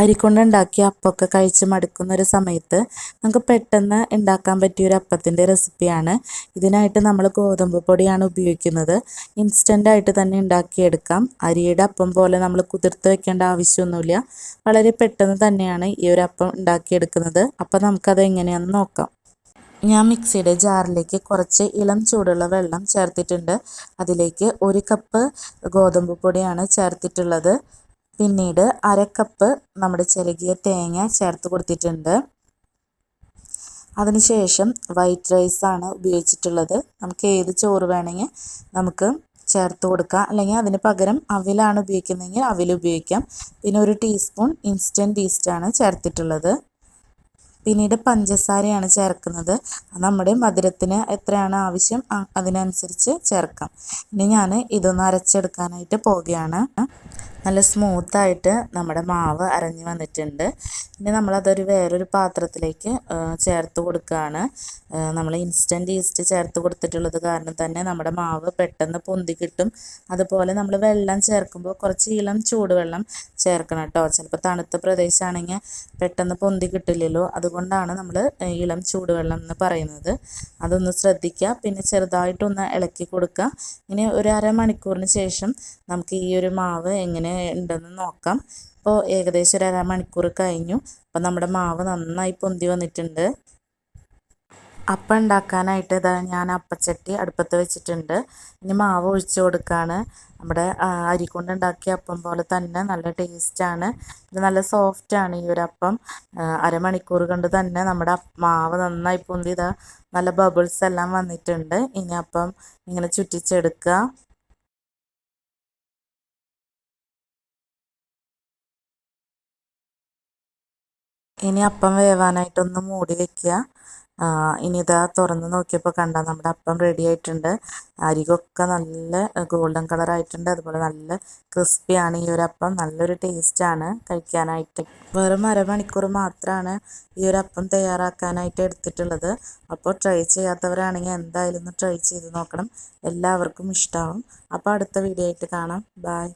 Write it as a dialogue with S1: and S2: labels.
S1: അരിക്കൊണ്ടുണ്ടാക്കിയ അപ്പമൊക്കെ കഴിച്ച് മടുക്കുന്ന ഒരു സമയത്ത് നമുക്ക് പെട്ടെന്ന് ഉണ്ടാക്കാൻ പറ്റിയ ഒരു അപ്പത്തിന്റെ റെസിപ്പിയാണ്. ഇതിനായിട്ട് നമ്മൾ ഗോതമ്പ് പൊടിയാണ് ഉപയോഗിക്കുന്നത്. ഇൻസ്റ്റന്റായിട്ട് തന്നെ ഉണ്ടാക്കിയെടുക്കാം. അരിയുടെ അപ്പം പോലെ നമ്മൾ കുതിർത്ത് വെക്കേണ്ട ആവശ്യമൊന്നുമില്ല. വളരെ പെട്ടെന്ന് തന്നെയാണ് ഈ ഒരു അപ്പം ഉണ്ടാക്കിയെടുക്കുന്നത്. അപ്പോൾ നമുക്കത് എങ്ങനെയാണെന്ന് നോക്കാം. ഞാൻ മിക്സിയുടെ ജാറിലേക്ക് കുറച്ച് ഇളം ചൂടുള്ള വെള്ളം ചേർത്തിട്ടുണ്ട്. അതിലേക്ക് ഒരു കപ്പ് ഗോതമ്പ് പൊടിയാണ് ചേർത്തിട്ടുള്ളത്. പിന്നീട് അര കപ്പ് നമ്മുടെ ചിരകിയ തേങ്ങ ചേർത്ത് കൊടുത്തിട്ടുണ്ട്. അതിനുശേഷം വൈറ്റ് റൈസാണ് ഉപയോഗിച്ചിട്ടുള്ളത്. നമുക്ക് ഏത് ചോറ് വേണമെങ്കിൽ നമുക്ക് ചേർത്ത് കൊടുക്കാം. അല്ലെങ്കിൽ അതിന് പകരം അവിലാണ് ഉപയോഗിക്കുന്നതെങ്കിൽ അവിൽ ഉപയോഗിക്കാം. പിന്നെ ഒരു ടീസ്പൂൺ ഇൻസ്റ്റന്റ് ഈസ്റ്റാണ് ചേർത്തിട്ടുള്ളത്. പിന്നീട് പഞ്ചസാരയാണ് ചേർക്കുന്നത്. നമ്മുടെ മധുരത്തിന് എത്രയാണ് ആവശ്യം അതിനനുസരിച്ച് ചേർക്കാം. ഇനി ഞാൻ ഇതൊന്ന് അരച്ചെടുക്കാനായിട്ട് പോവുകയാണ്. നല്ല സ്മൂത്തായിട്ട് നമ്മുടെ മാവ് അരഞ്ഞ് വന്നിട്ടുണ്ട്. ഇനി നമ്മളതൊരു വേറൊരു പാത്രത്തിലേക്ക് ചേർത്ത് കൊടുക്കുകയാണ് നമ്മൾ ഇൻസ്റ്റന്റ് ഈസ്റ്റ് ചേർത്ത് കൊടുത്തിട്ടുള്ളത് കാരണം തന്നെ നമ്മുടെ മാവ് പെട്ടെന്ന് പൊന്തി കിട്ടും. അതുപോലെ നമ്മൾ വെള്ളം ചേർക്കുമ്പോൾ കുറച്ച് ഇളം ചൂടുവെള്ളം ചേർക്കണം കേട്ടോ. ചിലപ്പോൾ തണുത്ത പ്രദേശമാണെങ്കിൽ പെട്ടെന്ന് പൊന്തി കിട്ടില്ലല്ലോ. അതുകൊണ്ടാണ് നമ്മൾ ഇളം ചൂടുവെള്ളം എന്ന് പറയുന്നത്. അതൊന്ന് ശ്രദ്ധിക്കുക പിന്നെ ചെറുതായിട്ടൊന്ന് ഇളക്കി കൊടുക്കുക ഇനി ഒരു അരമണിക്കൂറിന് ശേഷം നമുക്ക് ഈ ഒരു മാവ് എങ്ങനെ ഉണ്ടെന്ന് നോക്കാം. അപ്പോൾ ഏകദേശം ഒരു അരമണിക്കൂർ കഴിഞ്ഞു. അപ്പോൾ നമ്മുടെ മാവ് നന്നായി പൊന്തി വന്നിട്ടുണ്ട്. അപ്പം ഉണ്ടാക്കാനായിട്ട് ഇതാ ഞാൻ അപ്പച്ചട്ടി അടുപ്പത്ത് വെച്ചിട്ടുണ്ട്. ഇനി മാവ് ഒഴിച്ചു കൊടുക്കുകയാണ് നമ്മുടെ അരി കൊണ്ടുണ്ടാക്കിയ അപ്പം പോലെ തന്നെ നല്ല ടേസ്റ്റാണ് ഇത് നല്ല സോഫ്റ്റാണ് ഈ ഒരു അപ്പം. അരമണിക്കൂർ കൊണ്ട് തന്നെ നമ്മുടെ മാവ് നന്നായി പൊന്തി ഇതാ നല്ല ബബിൾസ് എല്ലാം വന്നിട്ടുണ്ട്. ഇനി അപ്പം ഇങ്ങനെ ചുറ്റിച്ചെടുക്കുക. ഇനി അപ്പം വേവാനായിട്ടൊന്ന് മൂടി വെക്കുക ഇനി ഇതാ തുറന്ന് നോക്കിയപ്പോൾ കണ്ട നമ്മുടെ അപ്പം റെഡി ആയിട്ടുണ്ട്. അരികൊക്കെ നല്ല ഗോൾഡൻ കളർ ആയിട്ടുണ്ട്. അതുപോലെ നല്ല ക്രിസ്പിയാണ് ഈ ഒരു അപ്പം നല്ലൊരു ടേസ്റ്റാണ് കഴിക്കാനായിട്ട്. വെറും അരമണിക്കൂർ മാത്രമാണ് ഈ ഒരു അപ്പം തയ്യാറാക്കാനായിട്ട് എടുത്തിട്ടുള്ളത്. അപ്പോൾ ട്രൈ ചെയ്യാത്തവരാണെങ്കിൽ എന്തായാലും ഒന്ന് ട്രൈ ചെയ്ത് നോക്കണം. എല്ലാവർക്കും ഇഷ്ടമാവും അപ്പോൾ അടുത്ത വീഡിയോ ആയിട്ട് കാണാം. ബായ്